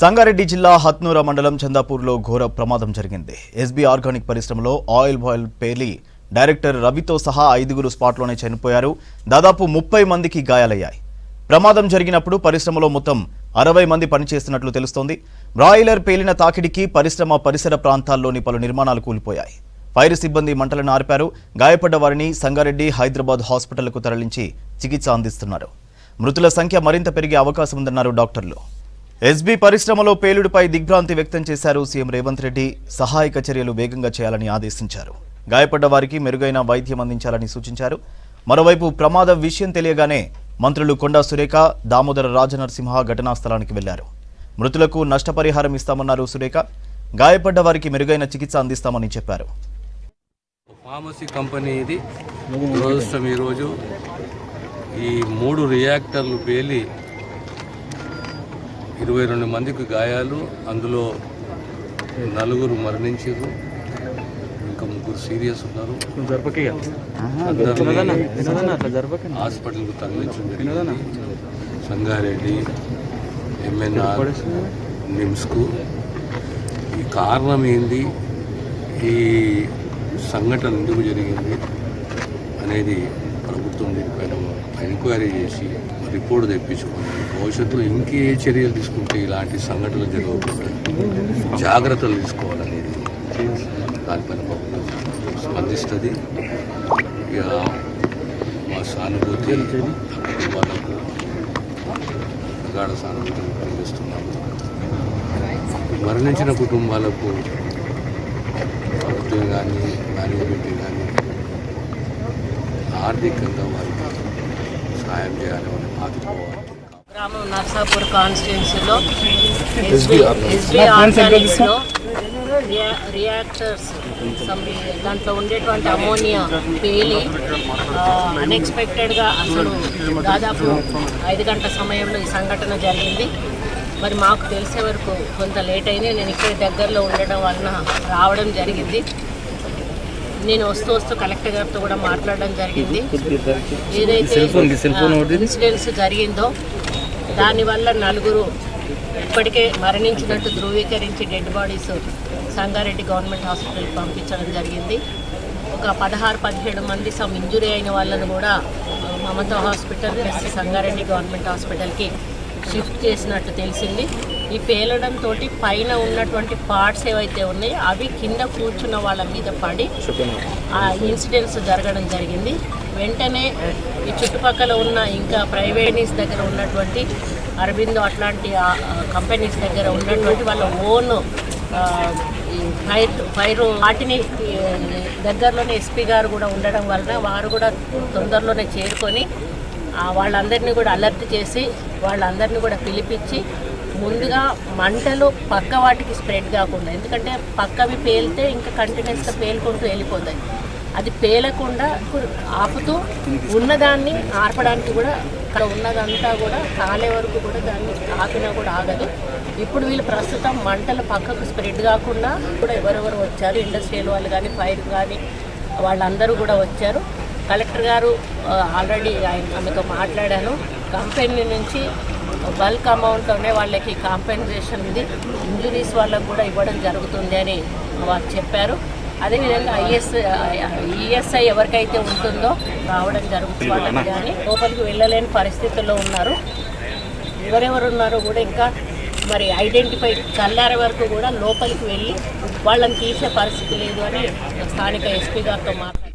సంగారెడ్డి జిల్లా హత్నూర మండలం చందాపూర్లో ఘోర ప్రమాదం జరిగింది. ఎస్బీ ఆర్గానిక్ పరిశ్రమలో ఆయిల్ బాయిల్ పేలి డైరెక్టర్ రవితో సహా ఐదుగురు స్పాట్లోనే చనిపోయారు. దాదాపు ముప్పై మందికి గాయాలయ్యాయి. ప్రమాదం జరిగినప్పుడు పరిశ్రమలో మొత్తం అరవై మంది పనిచేస్తున్నట్లు తెలుస్తోంది. బ్రాయిలర్ పేలిన తాకిడికి పరిశ్రమ పరిసర ప్రాంతాల్లోని పలు నిర్మాణాలు కూలిపోయాయి. ఫైర్ సిబ్బంది మంటలను ఆర్పారు. గాయపడ్డ వారిని సంగారెడ్డి హైదరాబాద్ హాస్పిటల్కు తరలించి చికిత్స అందిస్తున్నారు. మృతుల సంఖ్య మరింత పెరిగే అవకాశం ఉందన్నారు డాక్టర్లు. ఎస్బీ పరిశ్రమలో పేలుడుపై దిగ్భ్రాంతి వ్యక్తం చేశారు సీఎం రేవంత్ రెడ్డి. సహాయక చర్యలు వేగంగా చేయాలని ఆదేశించారు. గాయపడ్డ వారికి మెరుగైన వైద్యం అందించాలని సూచించారు. మరోవైపు ప్రమాద విషయం తెలియగానే మంత్రులు కొండా సురేఖ దామోదర రాజనరసింహ ఘటనా స్థలానికి వెళ్ళారు. మృతులకు నష్టపరిహారం ఇస్తామన్నారు సురేఖ. గాయపడ్డ వారికి మెరుగైన చికిత్స అందిస్తామని చెప్పారు. ఫార్మసీ కంపెనీ ఇది. దురదృష్టం ఈరోజు ఈ మూడు రియాక్టర్లు పేలి ఇరవై రెండు మందికి గాయాలు అందులో నలుగురు మరణించారు. ఇంకా ముగ్గురు సీరియస్ ఉన్నారు. హాస్పిటల్కు తరలించడం జరిగింది. సంగారెడ్డి ఎంఎన్ఆర్ నిమ్స్కు. ఈ కారణం ఏంది? ఈ సంఘటన ఎందుకు జరిగింది అనేది ప్రభుత్వం దీనిపైన ఎంక్వైరీ చేసి రిపోర్ట్ తెప్పించుకొని భవిష్యత్తులో ఇంకే చర్యలు తీసుకుంటే ఇలాంటి సంఘటనలు జరగకుండా జాగ్రత్తలు తీసుకోవాలనేది దానిపైన ప్రభుత్వం స్పందిస్తుంది. ఇక మా సానుభూతి ఆ కుటుంబాలకు సానుభూతిని సానుభూతి కలిగిస్తున్నాము మరణించిన కుటుంబాలకు ప్రభుత్వం కానీ మేనేజ్మెంట్ కానీ ఆర్థికంగా వారికి సహాయం చేయాలి వాళ్ళని ఆదుకోవాలి గ్రామం నర్సాపూర్ కాన్స్టిట్యున్సీలో ఎస్బీ ఎస్బీ ఆర్గానిక్స్లో రియా- రియాక్టర్స్ దాంట్లో ఉండేటువంటి అమోనియా పేలి అన్ఎక్స్పెక్టెడ్గా అసలు దాదాపు ఐదు గంటల సమయంలో ఈ సంఘటన జరిగింది. మరి మాకు తెలిసే వరకు కొంత లేట్ అయింది. నేను ఇక్కడ దగ్గరలో ఉండడం వలన రావడం జరిగింది. నేను వస్తూ వస్తూ కలెక్టర్ గారితో కూడా మాట్లాడడం జరిగింది. ఏదైతే ఇన్సిడెంట్స్ జరిగిందో దానివల్ల నలుగురు ఇప్పటికే మరణించినట్టు ధృవీకరించి డెడ్ బాడీస్ సంగారెడ్డి గవర్నమెంట్ హాస్పిటల్కి పంపించడం జరిగింది. ఒక పదహారు పదిహేడు మంది సమ్ ఇంజురీ అయిన వాళ్ళను కూడా Mamata hospital plus Sangareddy government హాస్పిటల్కి షిఫ్ట్ చేసినట్టు తెలిసింది. ఈ పేలడంతో పైన ఉన్నటువంటి పార్ట్స్ ఏవైతే ఉన్నాయో అవి కింద కూర్చున్న వాళ్ళ మీద పడి ఆ ఇన్సిడెంట్స్ జరగడం జరిగింది. వెంటనే ఈ చుట్టుపక్కల ఉన్న ఇంకా ప్రైవేట్స్ దగ్గర ఉన్నటువంటి అరబిందో అట్లాంటి కంపెనీస్ దగ్గర ఉన్నటువంటి వాళ్ళ ఓన్ ఫైర్ ఫైర్ వాటిని దగ్గరలోనే ఎస్పీ గారు కూడా ఉండడం వలన వారు కూడా తొందరలోనే చేరుకొని వాళ్ళందరినీ కూడా అలర్ట్ చేసి వాళ్ళందరినీ కూడా పిలిపించి ముందుగా మంటలు పక్క వాటికి స్ప్రెడ్ కాకుండా ఎందుకంటే పక్కవి పేలితే ఇంకా కంటిన్యూస్గా పేలుకుంటూ వెళ్ళిపోతాయి. అది పేలకుండా ఆపుతూ ఉన్నదాన్ని ఆర్పడానికి కూడా అక్కడ ఉన్నదంతా కూడా కాలే వరకు కూడా దాన్ని ఆపినా కూడా ఆగదు. ఇప్పుడు వీళ్ళు ప్రస్తుతం మంటలు పక్కకు స్ప్రెడ్ కాకుండా కూడా ఎవరెవరు వచ్చారు ఇండస్ట్రియల్ వాళ్ళు కానీ ఫైర్ కానీ వాళ్ళందరూ కూడా వచ్చారు. కలెక్టర్ గారు ఆల్రెడీ ఆయన ఆమెతో మాట్లాడాను. కంపెనీ నుంచి బల్క్ అమౌంట్లోనే వాళ్ళకి కాంపెన్సేషన్ ఉంది. ఇంజురీస్ వాళ్ళకు కూడా ఇవ్వడం జరుగుతుంది అని వారు చెప్పారు. అదేవిధంగా ఐఎస్ ఈఎస్ఐ ఎవరికైతే ఉంటుందో రావడం జరుగుతుంది వాళ్ళకి కానీ లోపలికి వెళ్ళలేని పరిస్థితుల్లో ఉన్నారు. ఎవరెవరు ఉన్నారో కూడా ఇంకా మరి ఐడెంటిఫై చల్లారే వరకు కూడా లోపలికి వెళ్ళి వాళ్ళని తీసే పరిస్థితి లేదు అని స్థానిక ఎస్పీ గారితో మాట్లాడారు.